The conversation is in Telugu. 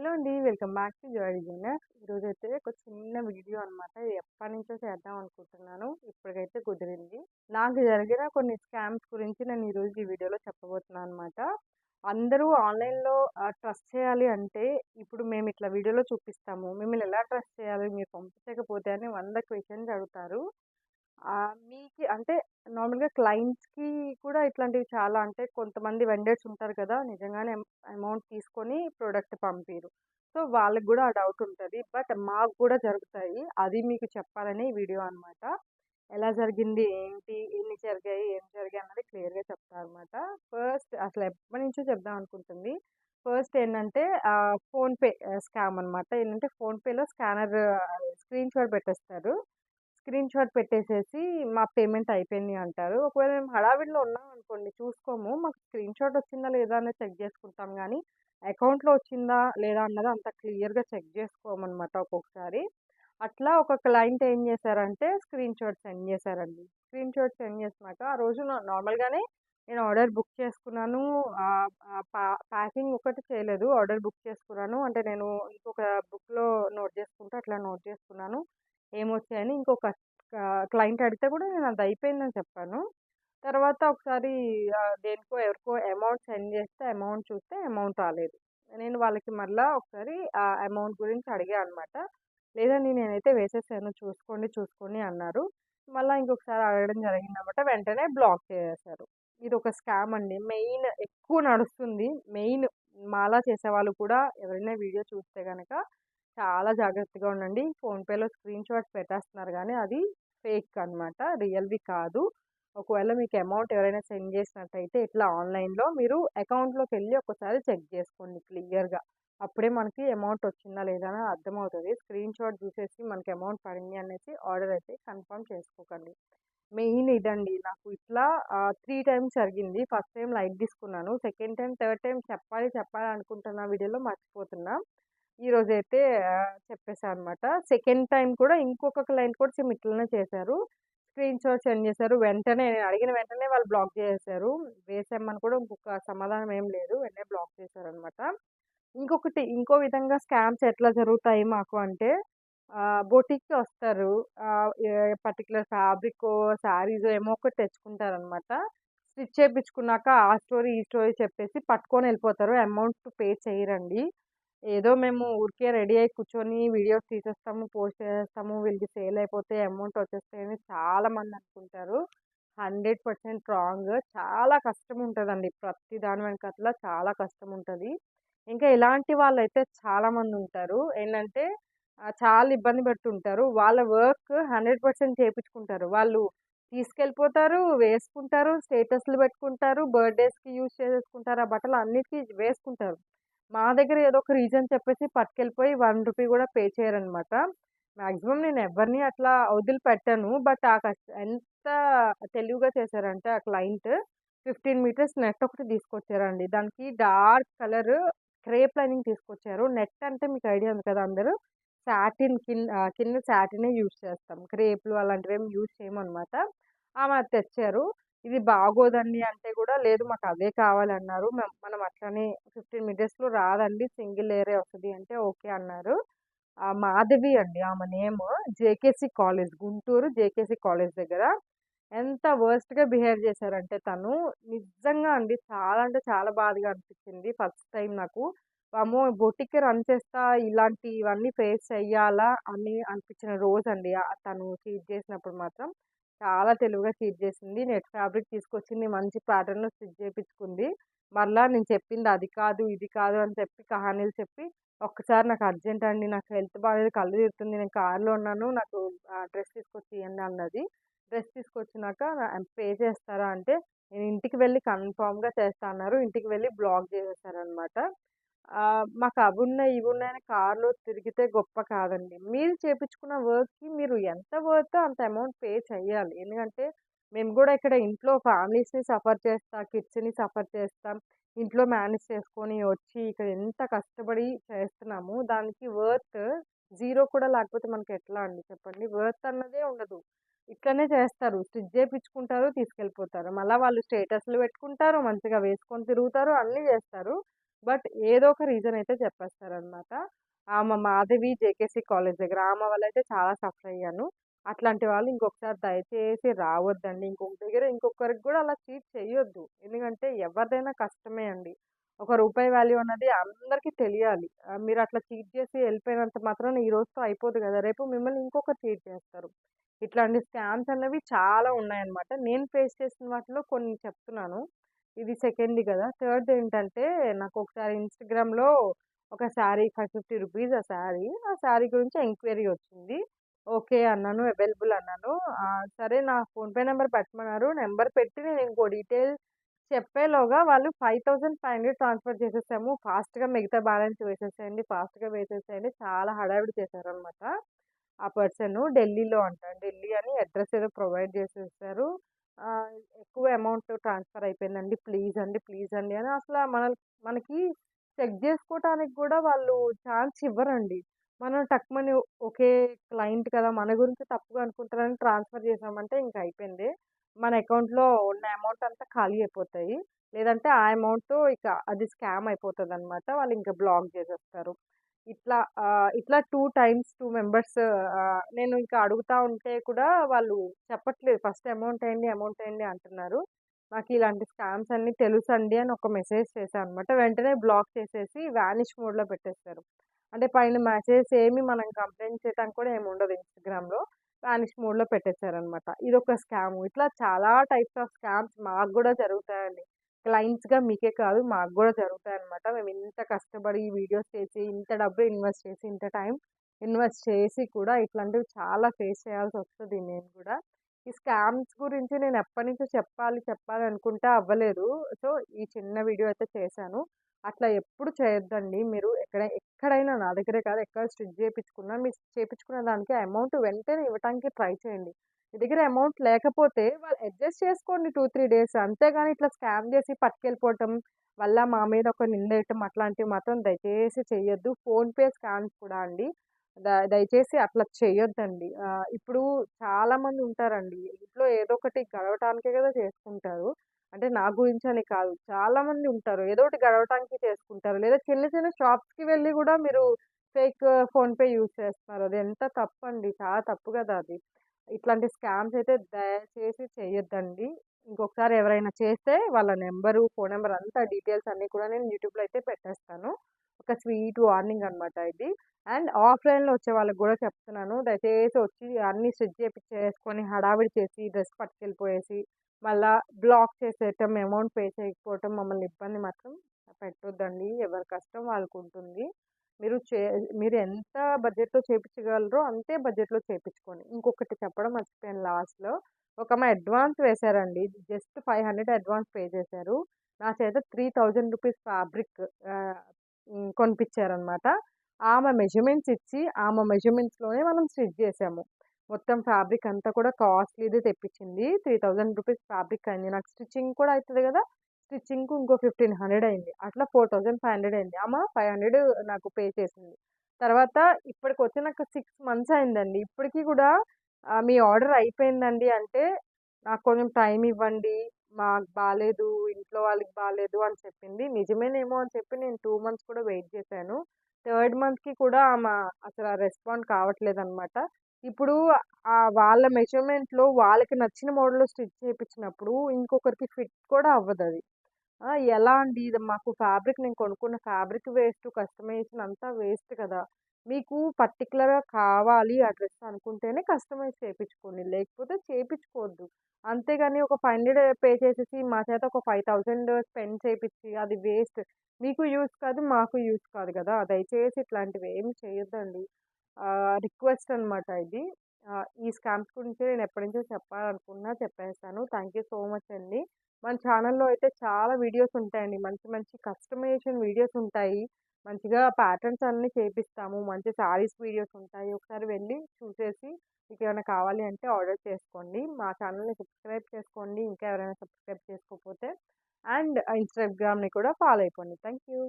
హలో అండి. Welcome back to Joy designers. ఈరోజైతే ఒక చిన్న వీడియో అనమాట. ఎప్పటి ఎప్పటినుంచో చేద్దాం అనుకుంటున్నాను. ఇప్పటికైతే కుదిరింది. నాకు జరిగిన కొన్ని స్కామ్స్ గురించి నేను ఈరోజు ఈ వీడియోలో చెప్పబోతున్నాను అనమాట. అందరూ ఆన్‌లైన్‌లో ట్రస్ట్ చేయాలి అంటే ఇప్పుడు మేము ఇట్లా వీడియోలో చూపిస్తాము. మిమ్మల్ని ఎలా ట్రస్ట్ చేయాలి? మీరు పంపించకపోతే అని వంద క్వశ్చన్స్ అడుగుతారు. మీకు అంటే నార్మల్‌గా క్లయింట్స్‌కి కూడా ఇట్లాంటివి చాలా అంటే కొంతమంది వెండర్స్ ఉంటారు కదా! నిజంగానే అమౌంట్ తీసుకొని ప్రోడక్ట్ పంపియరు. సో, వాళ్ళకి కూడా ఆ డౌట్ ఉంటుంది బట్ మాకు కూడా జరుగుతాయి. అది మీకు చెప్పాలని వీడియో అనమాట. ఎలా జరిగింది? ఏంటి? ఎన్ని జరిగాయి? ఏం జరిగాయి? అన్నది క్లియర్‌గా చెప్తాను అనమాట. ఫస్ట్ అసలు ఎప్పటి నుంచో చెప్దాం అనుకుంటుంది. ఫస్ట్ ఏంటంటే ఫోన్‌పే స్కామ్ అనమాట. ఏంటంటే ఫోన్‌పేలో స్కానర్ స్క్రీన్ షాట్ పెట్టేస్తారు. స్క్రీన్ షాట్ పెట్టేసేసి మా పేమెంట్ అయిపోయింది అంటారు. ఒకవేళ మేము హడావిడిలో ఉన్నాం అనుకోండి చూసుకోము. మాకు స్క్రీన్ షాట్ వచ్చిందా లేదా అనేది చెక్ చేసుకుంటాం కానీ అకౌంట్‌లో వచ్చిందా లేదా అన్నది అంత క్లియర్‌గా చెక్ చేసుకోమనమాట ఒక్కొక్కసారి. అట్లా ఒక క్లయింట్ ఏం చేశారంటే స్క్రీన్ షాట్ సెండ్ చేశారండి. స్క్రీన్ షాట్ సెండ్ చేసినాక ఆ రోజు నార్మల్‌గానే నేను ఆర్డర్ బుక్ చేసుకున్నాను. పా ప్యాకింగ్ ఒకటి చేయలేదు. ఆర్డర్ బుక్ చేసుకున్నాను. అంటే నేను ఇంకొక బుక్‌లో నోట్ చేసుకుంటే అట్లా నోట్ చేసుకున్నాను. ఏమొచ్చాయని ఇంకొక క్లయింట్ అడిగితే కూడా నేను అది అయిపోయిందని చెప్పాను. తర్వాత ఒకసారి దేనికో ఎవరికో అమౌంట్ సెండ్ చేస్తే అమౌంట్ చూస్తే అమౌంట్ రాలేదు. నేను వాళ్ళకి మళ్ళీ ఒకసారి ఆ అమౌంట్ గురించి అడిగా అనమాట. లేదండి నేనైతే వేసేసాను చూసుకోండి, చూసుకోండి అన్నారు. మళ్ళీ ఇంకొకసారి అడగడం జరిగిందనమాట. వెంటనే బ్లాక్ చేసేసారు ఇది ఒక స్కామ్ అండి. మెయిన్ ఎక్కువ నడుస్తుంది. మెయిన్ మాలా చేసేవాళ్ళు కూడా ఎవరైనా వీడియో చూస్తే కనుక చాలా జాగ్రత్తగా ఉండండి. ఫోన్‌పేలో స్క్రీన్ షాట్స్ పెట్టేస్తున్నారు కానీ అది ఫేక్ అనమాట. రియల్‌వి కాదు. ఒకవేళ మీకు అమౌంట్ ఎవరైనా సెండ్ చేసినట్టయితే ఇట్లా ఆన్‌లైన్‌లో మీరు అకౌంట్లోకి వెళ్ళి ఒకసారి చెక్ చేసుకోండి క్లియర్‌గా. అప్పుడే మనకి అమౌంట్ వచ్చిందా లేదా అని అర్థమవుతుంది స్క్రీన్ షాట్ చూసేసి మనకి అమౌంట్ పడింది అనేసి ఆర్డర్ అయితే కన్ఫర్మ్ చేసుకోకండి. మెయిన్ ఇదండి. నాకు ఇట్లా త్రీ టైమ్స్ జరిగింది. ఫస్ట్ టైం లైట్ తీసుకున్నాను. సెకండ్ టైం థర్డ్ టైం చెప్పాలి చెప్పాలి అనుకుంటున్నా వీడియోలో మర్చిపోతున్నా. ఈరోజైతే అయితే చెప్పేశాను అనమాట. సెకండ్ టైం కూడా ఇంకొక క్లయింట్ కూడా సేమ్ ఇట్లనే చేశారు. స్క్రీన్ షాట్ సెండ్ చేశారు. వెంటనే నేను అడిగిన వెంటనే వాళ్ళు బ్లాక్ చేశారు వేసామని కూడా ఇంకొక సమాధానం ఏం లేదు. వెంటనే బ్లాక్ చేశారనమాట. ఇంకొకటి ఇంకో విధంగా స్కామ్స్ ఎట్లా జరుగుతాయి మాకు అంటే బొటిక్‌కి వస్తారు. పర్టికులర్ ఫ్యాబ్రిక్ శారీస్ ఏమో ఒకటి తెచ్చుకుంటారనమాట. స్టిచ్ చేయించుకున్నాక ఆ స్టోరీ, ఈ స్టోరీ చెప్పేసి పట్టుకొని వెళ్ళిపోతారు. అమౌంట్ పే చేయరండి. ఏదో మేము ఊరికే రెడీ అయ్యి కూర్చొని వీడియోస్ తీసేస్తాము, పోస్ట్ చేసేస్తాము. వీళ్ళకి సేల్ అయిపోతే అమౌంట్ వచ్చేస్తాయని చాలామంది అనుకుంటారు. 100% రాంగ్. చాలా కష్టం ఉంటుందండి ప్రతి దాని వెనకాతల చాలా కష్టం ఉంటుంది ఇంకా ఇలాంటి వాళ్ళైతే చాలామంది ఉంటారు. ఏంటంటే చాలా ఇబ్బంది పెడుతుంటారు. వాళ్ళ వర్క్ హండ్రెడ్ పర్సెంట్ చేయించుకుంటారు వాళ్ళు తీసుకెళ్ళిపోతారు, వేసుకుంటారు, స్టేటస్‌లు పెట్టుకుంటారు, బర్త్‌డేస్‌కి యూజ్ చేసేసుకుంటారు. ఆ బట్టలు అన్నిటికీ వేసుకుంటారు. మా దగ్గర ఏదో ఒక రీజన్ చెప్పేసి పట్టుకెళ్ళిపోయి వన్ రూపీ కూడా పే చేయరనమాట. మ్యాక్సిమం నేను ఎవరిని అట్లా వదిలిపెట్టను. బట్ ఆ కష్ట ఎంత తెలివిగా చేశారంటే ఆ క్లయింట్ 15 మీటర్స్ నెట్ ఒకటి తీసుకొచ్చారండి. దానికి డార్క్ కలర్ క్రేప్ లైనింగ్ తీసుకొచ్చారు. నెట్ అంటే మీకు ఐడియా ఉంది కదా! అందరూ సాటిన్ కిన్ కింద సాటినే యూజ్ చేస్తాం. క్రేప్‌లు అలాంటివి ఏమి యూజ్ చేయమనమాట. ఆమె తెచ్చారు. ఇది బాగోదండి అంటే కూడా లేదు మాకు అదే కావాలన్నారు. మనం అట్లనే 15 మీటర్స్‌లో రాదండి. సింగిల్ ఏరే వస్తుంది అంటే ఓకే అన్నారు. మాధవి అండి ఆమె name. JKC college Guntur JKC college దగ్గర. ఎంత వర్స్ట్గా బిహేవ్ చేశారంటే తను నిజంగా అండి చాలా అంటే చాలా బాధగా అనిపించింది. ఫస్ట్ టైం నాకు. అమ్మో బొటిక్ రన్ చేస్తా ఇలాంటివన్నీ ఫేస్ చెయ్యాలా అని అనిపించిన రోజు అండి తను చీట్ చేసినప్పుడు మాత్రం. చాలా తెలివిగా స్టిచ్ చేసింది. నెట్ ఫ్యాబ్రిక్ తీసుకొచ్చింది. మంచి ప్యాటర్న్‌లో స్టిచ్ చేయించుకుంది మరలా నేను చెప్పింది అది కాదు, ఇది కాదు అని చెప్పి కహానీలు చెప్పి ఒక్కసారి నాకు అర్జెంట్ అండి. నాకు హెల్త్ బాగాలేదు కళ్ళు తిరుగుతుంది. నేను కార్‌లో ఉన్నాను. నాకు డ్రెస్ తీసుకొచ్చి ఇవ్వండి అన్నది. డ్రెస్ తీసుకొచ్చినాక పే చేస్తారా అంటే నేను ఇంటికి వెళ్ళి కన్ఫర్మ్‌గా చేస్తా అన్నారు. ఇంటికి వెళ్ళి బ్లాక్ చేసేసారనమాట. మాకు అవి ఉన్నాయి ఇవి ఉన్నాయని కారులో తిరిగితే గొప్ప కాదండి. మీరు చేపించుకున్న వర్క్‌కి మీరు ఎంత వర్త్ అంత అమౌంట్ పే చేయాలి. ఎందుకంటే మేము కూడా ఇక్కడ ఇంట్లో ఫ్యామిలీస్‌ని సఫర్ చేస్తా, కిడ్స్‌ని సఫర్ చేస్తాం. ఇంట్లో మేనేజ్ చేసుకొని వచ్చి ఇక్కడ ఎంత కష్టపడి చేస్తున్నాము. దానికి వర్త్ జీరో కూడా లేకపోతే మనకి ఎట్లా అండి చెప్పండి. వర్త్ అన్నదే ఉండదు. ఇట్లనే చేస్తారు. స్టిచ్ చేపించుకుంటారు, తీసుకెళ్ళిపోతారు. మళ్ళీ వాళ్ళు స్టేటస్‌లు పెట్టుకుంటారు, మంచిగా వేసుకొని తిరుగుతారు, అన్నీ చేస్తారు. బట్ ఏదో ఒక రీజన్ అయితే చెప్పేస్తారనమాట. ఆమె మాధవి జేకేసీ కాలేజ్ దగ్గర ఆమె వల్ల అయితే చాలా సఫర్ అయ్యాను. అట్లాంటి వాళ్ళు ఇంకొకసారి దయచేసి రావద్దండి. ఇంకొక దగ్గర ఇంకొకరికి కూడా అలా చీట్ చేయొద్దు ఎందుకంటే ఎవరిదైనా కష్టమే అండి. ఒక రూపాయి వాల్యూ అన్నది అందరికీ తెలియాలి. మీరు అట్లా చీట్ చేసి వెళ్ళిపోయినంత మాత్రం ఈ రోజుతో అయిపోదు కదా. రేపు మిమ్మల్ని ఇంకొకరు చీట్ చేస్తారు. ఇట్లాంటి స్కామ్స్ అనేవి చాలా ఉన్నాయన్నమాట. నేను ఫేస్ చేసిన వాటిలో కొన్ని చెప్తున్నాను. ఇది సెకండ్ది కదా! థర్డ్ ఏంటంటే నాకు ఒకసారి ఇన్స్టాగ్రామ్లో ఒక శారీ ఫైవ్ ఫిఫ్టీ రూపీస్ ఆ శారీ. ఆ శారీ గురించి ఎంక్వైరీ వచ్చింది. ఓకే అన్నాను అవైలబుల్ అన్నాను. సరే నా ఫోన్పే నెంబర్ పెట్టమన్నారు. నెంబర్ పెట్టి నేను ఇంకో డీటెయిల్ చెప్పేలోగా వాళ్ళు five thousand five hundred transfer చేసేసాము. ఫాస్ట్గా మిగతా బ్యాలెన్స్ వేసేసేయండి ఫాస్ట్గా వేసేసేయండి. చాలా హడావిడి చేశారనమాట ఆ పర్సన్ ఢిల్లీలో అంట. ఢిల్లీ అని అడ్రస్ ఏదో ప్రొవైడ్ చేసేసారు. ఎక్కువ అమౌంట్ ట్రాన్స్ఫర్ అయిపోయిందండి. ప్లీజ్ అండి ప్లీజ్ అండి అని అసలు మన మనకి చెక్ చేసుకోవటానికి కూడా వాళ్ళు ఛాన్స్ ఇవ్వరండి. మనం టక్మని ఒకే క్లయింట్ కదా మన గురించి తప్పుగా అనుకుంటారని ట్రాన్స్ఫర్ చేసామంటే ఇంక అయిపోయింది. మన అకౌంట్లో ఉన్న అమౌంట్ అంతా ఖాళీ అయిపోతాయి. లేదంటే ఆ అమౌంట్ ఇక అది స్కామ్ అయిపోతుంది అనమాట వాళ్ళు ఇంకా బ్లాక్ చేసేస్తారు. ఇట్లా ఇట్లా టూ టైమ్స్ టూ మెంబర్స్ నేను ఇంకా అడుగుతూ ఉంటే కూడా వాళ్ళు చెప్పట్లేదు. ఫస్ట్ అమౌంట్ అయింది అమౌంట్ అయింది అంటున్నారు. నాకు ఇలాంటి స్కామ్స్ అన్నీ తెలుసండి అని ఒక మెసేజ్ చేశాను అనమాట వెంటనే బ్లాక్ చేసేసి వ్యానిష్ మోడ్లో పెట్టేస్తారు. అంటే పైన మెసేజ్ ఏమి మనం కంప్లైంట్ చేయడానికి కూడా ఏమి ఉండదు ఇన్స్టాగ్రామ్లో. వ్యానిష్ మోడ్లో పెట్టేశారనమాట ఇది ఒక స్కామ్. ఇట్లా చాలా టైప్స్ ఆఫ్ స్కామ్స్ మాకు కూడా జరుగుతాయండి. క్లయింట్స్గా మీకే కాదు మాకు కూడా జరుగుతాయి అనమాట మేము ఇంత కష్టపడి వీడియోస్ చేసి ఇంత డబ్బు ఇన్వెస్ట్ చేసి ఇంత టైం ఇన్వెస్ట్ చేసి కూడా ఇట్లాంటివి చాలా ఫేస్ చేయాల్సి వస్తుంది నేను కూడా. ఈ స్కామ్స్ గురించి నేను ఎప్పటి నుంచో చెప్పాలి చెప్పాలి అనుకుంటే అవ్వలేదు. సో ఈ చిన్న వీడియో అయితే చేశాను. అట్లా ఎప్పుడు చేయొద్దండి. మీరు ఎక్కడ ఎక్కడైనా నా దగ్గరే కాదు ఎక్కడ స్టిచ్ చేయించుకున్నా మీరు చేయించుకున్న దానికి అమౌంట్ వెంటనే ఇవ్వడానికి ట్రై చేయండి. మీ దగ్గర అమౌంట్ లేకపోతే వాళ్ళు అడ్జస్ట్ చేసుకోండి టూ త్రీ డేస్. అంతేగాని ఇట్లా స్కామ్ చేసి పట్టుకెళ్ళిపోవటం వల్ల మా మీద ఒక నిందేయటం అట్లాంటివి మాత్రం దయచేసి చేయొద్దు ఫోన్పే స్కామ్స్ కూడా అండి. దయచేసి అట్లా చేయొద్దండి ఇప్పుడు చాలామంది ఉంటారండి. ఇంట్లో ఏదో ఒకటి గడవటానికే కదా చేసుకుంటారు. అంటే నా గురించి అని కాదు. చాలామంది ఉంటారు. ఏదో ఒకటి గడవటానికి చేసుకుంటారు. లేదా చిన్న చిన్న షాప్స్కి వెళ్ళి కూడా మీరు ఫేక్ ఫోన్పే యూజ్ చేస్తున్నారు. అది ఎంత తప్పు అండి చాలా తప్పు కదా అది. ఇట్లాంటి స్కామ్స్ అయితే దయచేసి చేయొద్దండి. ఇంకొకసారి ఎవరైనా చేస్తే వాళ్ళ నెంబరు ఫోన్ నెంబర్ అంతా డీటెయిల్స్ అన్నీ కూడా నేను యూట్యూబ్లో అయితే పెట్టేస్తాను. ఒక స్వీట్ వార్నింగ్ అనమాట ఇది. అండ్ ఆఫ్లైన్లో వచ్చే వాళ్ళకి కూడా చెప్తున్నాను. దయచేసి వచ్చి అన్నీ స్టిచ్ చేపించేసుకొని హడావిడి చేసి డ్రెస్ పట్టుకెళ్ళిపోయేసి మళ్ళీ బ్లాక్ చేసేయటం అమౌంట్ పే చేయకపోవటం మమ్మల్ని ఇబ్బంది మాత్రం పెట్టొద్దండి ఎవరి కష్టం వాళ్ళకు ఉంటుంది మీరు చే మీరు ఎంత బడ్జెట్‌లో చేయించగలరో అంతే బడ్జెట్‌లో చేయించుకోండి ఇంకొకటి చెప్పడం మర్చిపోయాను లాస్ట్‌లో. ఒక మా అడ్వాన్స్ వేశారండి. Just five hundred advance pay చేశారు. నా చేత త్రీ థౌజండ్ రూపీస్ ఫ్యాబ్రిక్ కొనిపించారనమాట ఆమె మెజర్మెంట్స్ ఇచ్చి, ఆమె మెజర్మెంట్స్‌లోనే మనం స్టిచ్ చేసాము. మొత్తం ఫ్యాబ్రిక్ అంతా కూడా కాస్ట్‌లీదే తెప్పించింది. త్రీ థౌజండ్ రూపీస్ ఫ్యాబ్రిక్ అయింది. నాకు స్టిచ్చింగ్ కూడా అవుతుంది కదా స్టిచ్చింగ్‌కు ఇంకో ఫిఫ్టీన్ హండ్రెడ్ అయింది. అట్లా ఫోర్ థౌజండ్ ఫైవ్ హండ్రెడ్ అయింది. అమ్మ ఫైవ్ హండ్రెడ్ నాకు పే చేసింది. తర్వాత ఇప్పటికి వచ్చి నాకు సిక్స్ మంత్స్ అయిందండి. ఇప్పటికీ కూడా మీ ఆర్డర్ అయిపోయిందండి అంటే, నాకు కొంచెం టైం ఇవ్వండి. మాకు బాగాలేదు ఇంట్లో వాళ్ళకి బాగాలేదు అని చెప్పింది. నిజమేనేమో అని చెప్పి నేను టూ మంత్స్ కూడా వెయిట్ చేశాను. థర్డ్ మంత్‌కి కూడా ఆమె అసలు రెస్పాండ్ కావట్లేదనమాట. ఇప్పుడు వాళ్ళ మెజర్మెంట్‌లో వాళ్ళకి నచ్చిన మోడల్‌లో స్టిచ్ చేయించినప్పుడు ఇంకొకరికి ఫిట్ కూడా అవ్వదు అది ఎలా అండి ఇది మాకు ఫ్యాబ్రిక్ నేను కొనుక్కున్న ఫ్యాబ్రిక్ వేస్ట్, కస్టమైజేషన్ అంతా వేస్ట్ కదా! మీకు పర్టికులర్గా కావాలి ఆ డ్రెస్ అనుకుంటేనే కస్టమైజ్ చేయించుకోండి లేకపోతే చేయించుకోవద్దు అంతేగాని ఒక ఫైవ్ హండ్రెడ్ పే చేసేసి మా చేత ఒక ఫైవ్ థౌసండ్ స్పెండ్ చేయించి అది వేస్ట్. మీకు యూజ్ కాదు, మాకు యూజ్ కాదు కదా! దయచేసి ఇట్లాంటివి ఏమి చేయొద్దండి. రిక్వెస్ట్ అనమాట ఇది. ఈ స్కామ్స్ గురించి నేను ఎప్పటినుంచో చెప్పాలనుకున్నా చెప్పేసాను. థ్యాంక్ యూ సో మచ్ అండి. మన ఛానల్లో అయితే చాలా వీడియోస్ ఉంటాయండి. మంచి మంచి కస్టమైజేషన్ వీడియోస్ ఉంటాయి. మంచిగా ప్యాటర్న్స్ అన్నీ చేపిస్తాము. మంచి శారీస్ వీడియోస్ ఉంటాయి. ఒకసారి వెళ్ళి చూసేసి మీకు ఏమైనా కావాలి అంటే ఆర్డర్ చేసుకోండి. మా ఛానల్ని సబ్స్క్రైబ్ చేసుకోండి. ఇంకా ఎవరైనా సబ్స్క్రైబ్ చేసుకోకపోతే అండ్ ఇన్స్టాగ్రామ్ని కూడా ఫాలో అయిపోండి. Thank you.